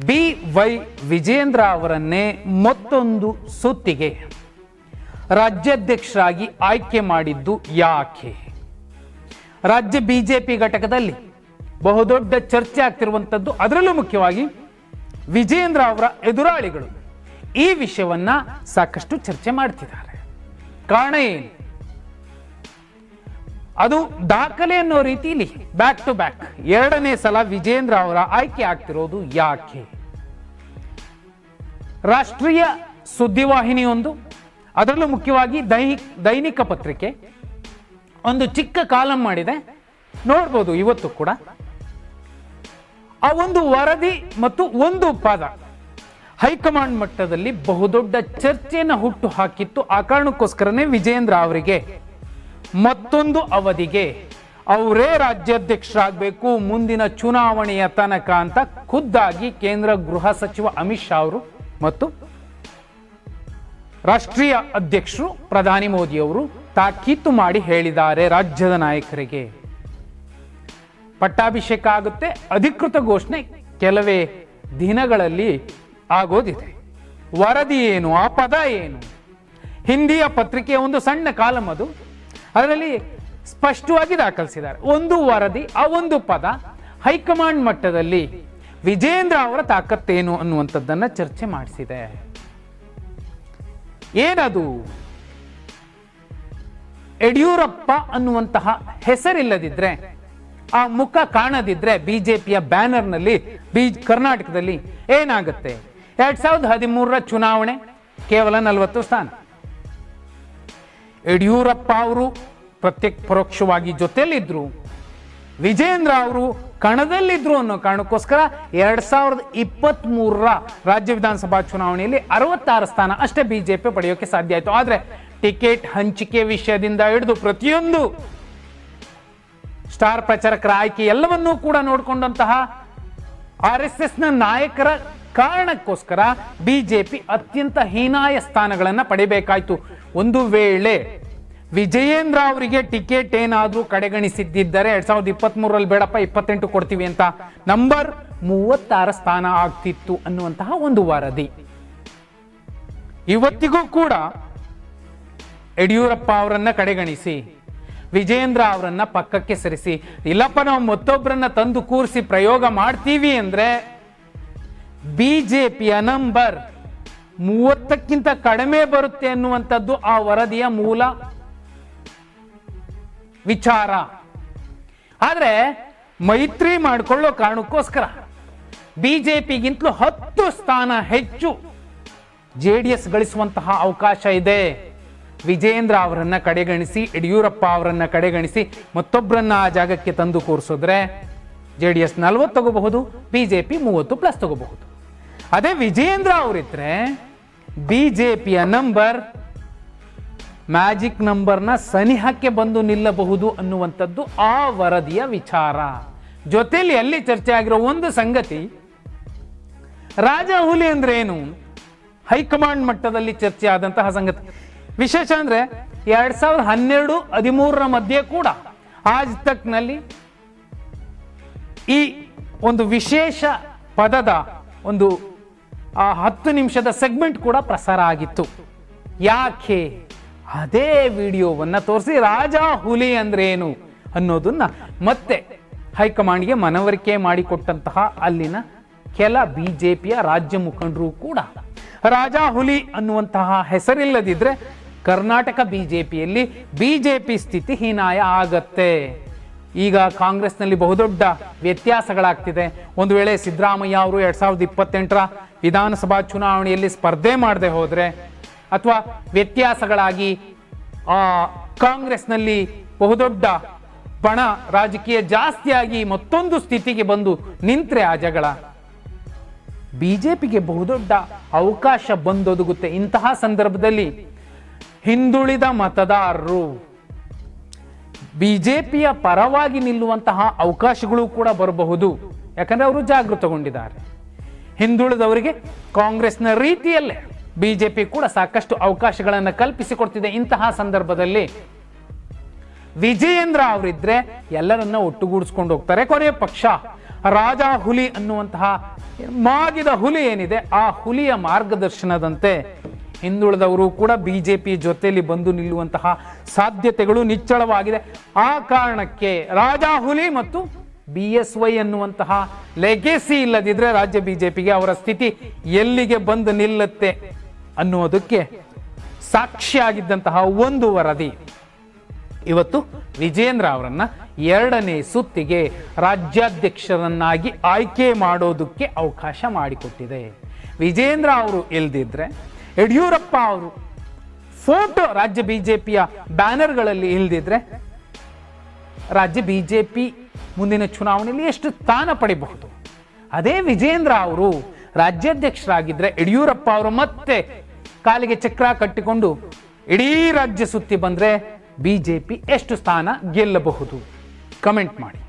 B Y Vijendra ಅವರನ್ನೇ ಮತ್ತೊಂದು ಸುತ್ತಿಗೆ. ರಾಜ್ಯಾಧ್ಯಕ್ಷರಾಗಿ ಆಯ್ಕೆ ಮಾಡಿದ್ದು ಯಾಕೆ? ರಾಜ್ಯ ಬಿಜೆಪಿ ಘಟಕದಲ್ಲಿ ಬಹುದೊಡ್ಡ ಚರ್ಚೆ ಆಗ್ತಿರುವಂಥದ್ದು ಅದರಲ್ಲೂ ಮುಖ್ಯವಾಗಿ ವಿಜೇಂದ್ರ ಅವರ ಎದುರಾಳಿಗಳು ಈ ವಿಷಯವನ್ನ ಸಾಕಷ್ಟು ಚರ್ಚೆ ಮಾಡ್ತಿದ್ದಾರೆ. ಕಾರಣ ಏನು? ಅದು ದಾಖಲೆ ಅನ್ನೋ ರೀತಿಯಲ್ಲಿ ಬ್ಯಾಕ್ ಟು ಬ್ಯಾಕ್ ಎರಡನೇ ಸಲ ವಿಜೇಂದ್ರ ಅವರ ಆಯ್ಕೆ ಆಗ್ತಿರೋದು ಯಾಕೆ? ರಾಷ್ಟ್ರೀಯ ಸುದ್ದಿವಾಹಿನಿಯೊಂದು, ಅದರಲ್ಲೂ ಮುಖ್ಯವಾಗಿ ದೈಹಿ ದೈನಿಕ ಪತ್ರಿಕೆ. ಒಂದು ಚಿಕ್ಕ ಕಾಲಂ ಮಾಡಿದೆ. ನೋಡ್ಬೋದು ಇವತ್ತು ಕೂಡ. ಆ ಒಂದು ವರದಿ ಮತ್ತು ಒಂದು ಪದ ಹೈಕಮಾಂಡ್ ಮಟ್ಟದಲ್ಲಿ ಬಹುದೊಡ್ಡ ಚರ್ಚೆಯನ್ನು ಹುಟ್ಟು ಹಾಕಿತ್ತು. ಆ ಕಾರಣಕ್ಕೋಸ್ಕರನೇ ವಿಜೇಂದ್ರ ಅವರಿಗೆ ಮತ್ತೊಂದು ಅವಧಿಗೆ. ಅವರೇ ರಾಜ್ಯಾಧ್ಯಕ್ಷರಾಗಬೇಕು. ಮುಂದಿನ ಚುನಾವಣೆಯ ತನಕ ಅಂತ ಖುದ್ದಾಗಿ ಕೇಂದ್ರ ಗೃಹ ಸಚಿವ ಅಮಿತ್ ಶಾ ಅವರು ಮತ್ತು ರಾಷ್ಟ್ರೀಯ ಅಧ್ಯಕ್ಷರು ಪ್ರಧಾನಿ ಮೋದಿ ಅವರು ತಾಕೀತು ಮಾಡಿ ಹೇಳಿದ್ದಾರೆ ರಾಜ್ಯದ ನಾಯಕರಿಗೆ. ಪಟ್ಟಾಭಿಷೇಕ ಆಗುತ್ತೆ. ಅಧಿಕೃತ ಘೋಷಣೆ ಕೆಲವೇ ದಿನಗಳಲ್ಲಿ ಆಗೋದಿದೆ. ವರದಿ ಏನು? ಆ ಪದ ಏನು? ಹಿಂದಿಯ ಪತ್ರಿಕೆಯ ಒಂದು ಸಣ್ಣ ಕಾಲಂ ಅದು. ಅದರಲ್ಲಿ ಸ್ಪಷ್ಟವಾಗಿ ದಾಖಲಿಸಿದ್ದಾರೆ. ಒಂದು ವರದಿ, ಆ ಒಂದು ಪದ ಹೈಕಮಾಂಡ್ ಮಟ್ಟದಲ್ಲಿ ವಿಜೇಂದ್ರ ಅವರ ತಾಕತ್ತೇನು ಅನ್ನುವಂಥದ್ದನ್ನು ಚರ್ಚೆ ಮಾಡಿಸಿದೆ. ಏನದು? ಯಡಿಯೂರಪ್ಪ ಅನ್ನುವಂತಹ ಹೆಸರಿಲ್ಲದಿದ್ರೆ, ಆ ಮುಖ ಕಾಣದಿದ್ರೆ ಬಿಜೆಪಿಯ ಬ್ಯಾನರ್ನಲ್ಲಿ ಬಿ ಕರ್ನಾಟಕದಲ್ಲಿ ಏನಾಗುತ್ತೆ? ಎರಡ್ ಸಾವಿರದ ಹದಿಮೂರರ ಚುನಾವಣೆ ಕೇವಲ ನಲವತ್ತು ಸ್ಥಾನ. ಯಡಿಯೂರಪ್ಪ ಅವರು ಪ್ರತ್ಯಕ್ ಪರೋಕ್ಷವಾಗಿ ಜೊತೆಯಲ್ಲಿದ್ದರು ವಿಜೇಂದ್ರ ಅವರು ಕಣದಲ್ಲಿದ್ದರು ಅನ್ನೋ ಕಾರಣಕ್ಕೋಸ್ಕರ ಎರಡು ಸಾವಿರದ ಇಪ್ಪತ್ತ್ಮೂರರ ರಾಜ್ಯ ವಿಧಾನಸಭಾ ಚುನಾವಣೆಯಲ್ಲಿ ಅರವತ್ತಾರು ಸ್ಥಾನ ಅಷ್ಟೇ ಬಿ ಜೆ ಪಿ ಪಡೆಯೋಕೆ ಸಾಧ್ಯ ಆಯಿತು. ಆದರೆ ಟಿಕೆಟ್ ಹಂಚಿಕೆ ವಿಷಯದಿಂದ ಹಿಡಿದು ಪ್ರತಿಯೊಂದು ಸ್ಟಾರ್ ಪ್ರಚಾರಕರ ಆಯ್ಕೆ ಎಲ್ಲವನ್ನೂ ಕೂಡ ನೋಡಿಕೊಂಡಂತಹ ಆರ್ ಎಸ್ ಎಸ್ನ ನಾಯಕರ ಕಾರಣಕ್ಕೋಸ್ಕರ ಬಿಜೆಪಿ ಅತ್ಯಂತ ಹೀನಾಯ ಸ್ಥಾನಗಳನ್ನು ಪಡಿಬೇಕಾಯ್ತು. ಒಂದು ವೇಳೆ ವಿಜಯೇಂದ್ರ ಅವರಿಗೆ ಟಿಕೆಟ್ ಏನಾದರೂ ಕಡೆಗಣಿಸಿದ್ದಿದ್ದರೆ ಎರಡ್ ಸಾವಿರದ ಇಪ್ಪತ್ತ್ ಮೂರರಲ್ಲಿ ಬೇಡಪ್ಪ ಇಪ್ಪತ್ತೆಂಟು ಕೊಡ್ತೀವಿ ಅಂತ. ನಂಬರ್ ಮೂವತ್ತಾರ ಸ್ಥಾನ ಆಗ್ತಿತ್ತು ಅನ್ನುವಂತಹ ಒಂದು ವರದಿ. ಇವತ್ತಿಗೂ ಕೂಡ ಯಡಿಯೂರಪ್ಪ ಅವರನ್ನ ಕಡೆಗಣಿಸಿ ವಿಜೇಂದ್ರ ಅವರನ್ನ ಪಕ್ಕಕ್ಕೆ ಸರಿಸಿ, ಇಲ್ಲಪ್ಪ ನಾವು ಮತ್ತೊಬ್ಬರನ್ನ ತಂದು ಕೂರಿಸಿ ಪ್ರಯೋಗ ಮಾಡ್ತೀವಿ ಅಂದ್ರೆ ಬಿಜೆಪಿಯ ನಂಬರ್ ಮೂವತ್ತಕ್ಕಿಂತ ಕಡಿಮೆ ಬರುತ್ತೆ ಅನ್ನುವಂಥದ್ದು ಆ ವರದಿಯ ಮೂಲ ವಿಚಾರ. ಆದ್ರೆ ಮೈತ್ರಿ ಮಾಡಿಕೊಳ್ಳೋ ಕಾರಣಕ್ಕೋಸ್ಕರ ಬಿಜೆಪಿಗಿಂತಲೂ ಹತ್ತು ಸ್ಥಾನ ಹೆಚ್ಚು ಜೆ ಡಿ ಎಸ್ ಗಳಿಸುವಂತಹ ಅವಕಾಶ ಇದೆ. ವಿಜೇಂದ್ರ ಅವರನ್ನ ಕಡೆಗಣಿಸಿ, ಯಡಿಯೂರಪ್ಪ ಅವರನ್ನ ಕಡೆಗಣಿಸಿ ಮತ್ತೊಬ್ಬರನ್ನ ಆ ಜಾಗಕ್ಕೆ ತಂದು ಕೂರಿಸಿದ್ರೆ ಜೆ ಡಿ ಎಸ್ ನಲ್ವತ್ತು ತಗೋಬಹುದು, ಬಿಜೆಪಿ ಮೂವತ್ತು ಪ್ಲಸ್ ತಗೋಬಹುದು. ಅದೇ ವಿಜೇಂದ್ರ ಅವರಿದ್ರೆ ಪಿಯ ನಂಬರ್, ಮ್ಯಾಜಿಕ್ ನಂಬರ್ನ ಸನಿಹಕ್ಕೆ ಬಂದು ನಿಲ್ಲಬಹುದು ಅನ್ನುವಂಥದ್ದು ಆ ವರದಿಯ ವಿಚಾರ. ಜೊತೆಯಲ್ಲಿ ಅಲ್ಲಿ ಚರ್ಚೆ ಆಗಿರೋ ಒಂದು ಸಂಗತಿ, ರಾಜ ಹುಲಿ ಅಂದ್ರೆ ಏನು? ಹೈಕಮಾಂಡ್ ಮಟ್ಟದಲ್ಲಿ ಚರ್ಚೆ ಆದಂತಹ ಸಂಗತಿ. ವಿಶೇಷ ಅಂದ್ರೆ ಎರಡ್ ಸಾವಿರದ ಹನ್ನೆರಡು ಹದಿಮೂರರ ಮಧ್ಯೆ ಕೂಡ ಆಜ್ ತಕ್ನಲ್ಲಿ ಈ ಒಂದು ವಿಶೇಷ ಪದದ ಒಂದು ಆ ಹತ್ತು ನಿಮಿಷದ ಸೆಗ್ಮೆಂಟ್ ಕೂಡ ಪ್ರಸಾರ ಆಗಿತ್ತು. ಯಾಕೆ? ಅದೇ ವಿಡಿಯೋವನ್ನು ತೋರಿಸಿ ರಾಜ ಹುಲಿ ಅಂದ್ರೆ ಏನು ಅನ್ನೋದನ್ನ ಮತ್ತೆ ಹೈಕಮಾಂಡ್ಗೆ ಮನವರಿಕೆ ಮಾಡಿಕೊಟ್ಟಂತಹ ಅಲ್ಲಿನ ಕೆಲ ಬಿ ಜೆ ಪಿಯ ರಾಜ್ಯ ಮುಖಂಡರು ಕೂಡ. ರಾಜ ಹುಲಿ ಅನ್ನುವಂತಹ ಹೆಸರಿಲ್ಲದಿದ್ರೆ ಕರ್ನಾಟಕ ಬಿಜೆಪಿಯಲ್ಲಿ ಬಿಜೆಪಿ ಸ್ಥಿತಿ ಹೀನಾಯ ಆಗತ್ತೆ. ಈಗ ಕಾಂಗ್ರೆಸ್ನಲ್ಲಿ ಬಹುದೊಡ್ಡ ವ್ಯತ್ಯಾಸಗಳಾಗ್ತಿದೆ. ಒಂದು ವೇಳೆ ಸಿದ್ದರಾಮಯ್ಯ ಅವರು ಎರಡ್ ಸಾವಿರದ ಇಪ್ಪತ್ತೆಂಟರ ವಿಧಾನಸಭಾ ಚುನಾವಣೆಯಲ್ಲಿ ಸ್ಪರ್ಧೆ ಮಾಡದೆ ಹೋದರೆ ಅಥವಾ ವ್ಯತ್ಯಾಸಗಳಾಗಿ ಕಾಂಗ್ರೆಸ್ನಲ್ಲಿ ಬಹುದೊಡ್ಡ ಪಣ ರಾಜಕೀಯ ಜಾಸ್ತಿಯಾಗಿ ಮತ್ತೊಂದು ಸ್ಥಿತಿಗೆ ಬಂದು ನಿಂತರೆ ಆ ಜಗಳ. ಬಿಜೆಪಿಗೆ ಬಹುದೊಡ್ಡ ಅವಕಾಶ ಬಂದೊದಗುತ್ತೆ ಇಂತಹ ಸಂದರ್ಭದಲ್ಲಿ ಹಿಂದುಳಿದ ಮತದಾರರು. ಬಿಜೆಪಿಯ ಪರವಾಗಿ ನಿಲ್ಲುವಂತಹ ಅವಕಾಶಗಳು ಕೂಡ ಬರಬಹುದು. ಯಾಕಂದ್ರೆ ಅವರು ಜಾಗೃತಗೊಂಡಿದ್ದಾರೆ. ಹಿಂದುಳಿದವರಿಗೆ ಕಾಂಗ್ರೆಸ್ನ ರೀತಿಯಲ್ಲೇ ಬಿಜೆಪಿ ಕೂಡ ಸಾಕಷ್ಟು ಅವಕಾಶಗಳನ್ನು ಕಲ್ಪಿಸಿಕೊಡ್ತಿದೆ ಇಂತಹ ಸಂದರ್ಭದಲ್ಲಿ. ವಿಜಯೇಂದ್ರ ಅವರಿದ್ರೆ ಎಲ್ಲರನ್ನ ಒಟ್ಟುಗೂಡಿಸ್ಕೊಂಡು ಹೋಗ್ತಾರೆ. ಕೊನೆಯ ಪಕ್ಷ, ರಾಜ ಹುಲಿ ಅನ್ನುವಂತಹ ಮಾಗಿದ ಹುಲಿ ಏನಿದೆ, ಆ ಹುಲಿಯ ಮಾರ್ಗದರ್ಶನದಂತೆ ಹಿಂದುಳಿದವರು ಕೂಡ ಬಿ ಜೆ ಪಿ ಜೊತೆಯಲ್ಲಿ ಬಂದು ನಿಲ್ಲುವಂತಹ ಸಾಧ್ಯತೆಗಳು ನಿಚ್ಚಳವಾಗಿದೆ. ಆ ಕಾರಣಕ್ಕೆ ರಾಜಾ ಹುಲಿ ಮತ್ತು ಬಿ ಎಸ್ ವೈ ಅನ್ನುವಂತಹ ಲೆಗೆಸಿ ಇಲ್ಲದಿದ್ರೆ ರಾಜ್ಯ ಬಿ ಜೆ ಪಿಗೆ ಅವರ ಸ್ಥಿತಿ ಎಲ್ಲಿಗೆ ಬಂದು ನಿಲ್ಲುತ್ತೆ ಅನ್ನುವುದಕ್ಕೆ ಸಾಕ್ಷಿಯಾಗಿದ್ದಂತಹ ಒಂದು ವರದಿ. ಇವತ್ತು ವಿಜೇಂದ್ರ ಅವರನ್ನ ಎರಡನೇ ಸುತ್ತಿಗೆ ರಾಜ್ಯಾಧ್ಯಕ್ಷರನ್ನಾಗಿ ಆಯ್ಕೆ ಮಾಡೋದಕ್ಕೆ ಅವಕಾಶ ಮಾಡಿಕೊಟ್ಟಿದೆ. ವಿಜೇಂದ್ರ ಅವರು ಇಲ್ದಿದ್ರೆ ಯಡಿಯೂರಪ್ಪ ಅವರು ಫೋಟೋ ರಾಜ್ಯ ಬಿಜೆಪಿಯ ಬ್ಯಾನರ್ಗಳಲ್ಲಿ ಇಲ್ದಿದ್ರೆ ರಾಜ್ಯ ಬಿಜೆಪಿ ಮುಂದಿನ ಚುನಾವಣೆಯಲ್ಲಿ ಎಷ್ಟು ಸ್ಥಾನ ಪಡಿಬಹುದು? ಅದೇ ವಿಜೇಂದ್ರ ಅವರು ರಾಜ್ಯಾಧ್ಯಕ್ಷರಾಗಿದ್ದರೆ ಯಡಿಯೂರಪ್ಪ ಅವರು ಮತ್ತೆ ಕಾಲಿಗೆ ಚಕ್ರ ಕಟ್ಟಿಕೊಂಡು ಇಡೀ ರಾಜ್ಯ ಸುತ್ತಿ ಬಂದ್ರೆ ಬಿಜೆಪಿ ಎಷ್ಟು ಸ್ಥಾನ ಗೆಲ್ಲಬಹುದು? ಕಮೆಂಟ್ ಮಾಡಿ.